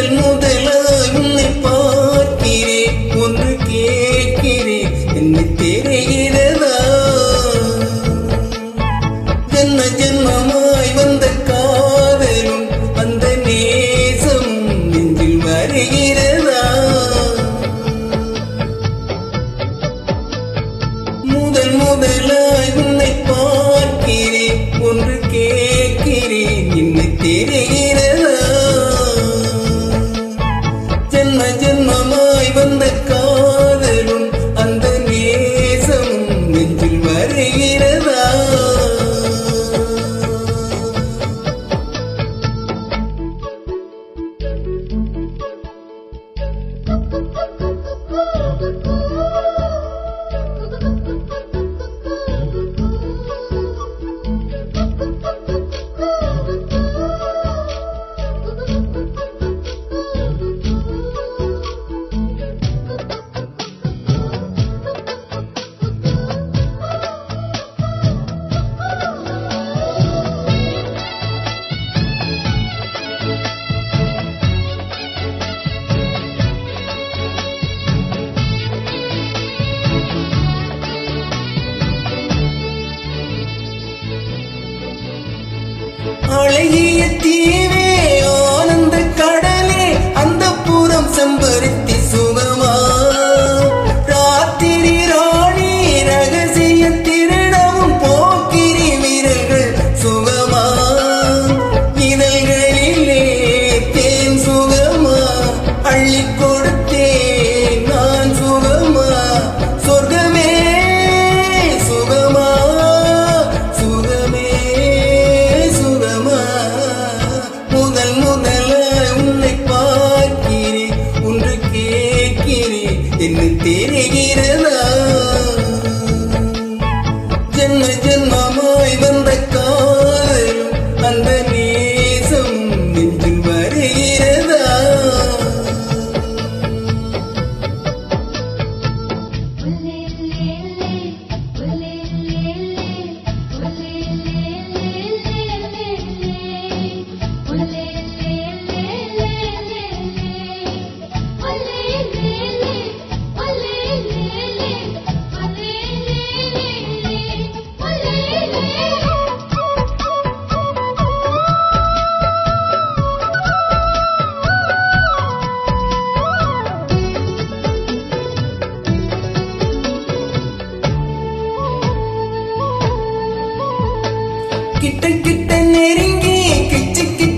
முதல் முதலாய் உன்னை பார்க்கிறேன் ஒன்று கேட்கிறேன். என்னை தெரிகிறதா me? தீவே ஆனந்த கடலே அந்த பூரம் செம்பருத்தி നിന്ന് തിരികെ கிட்ட கிட்ட நெருங்கி கிச்சு கிச்சு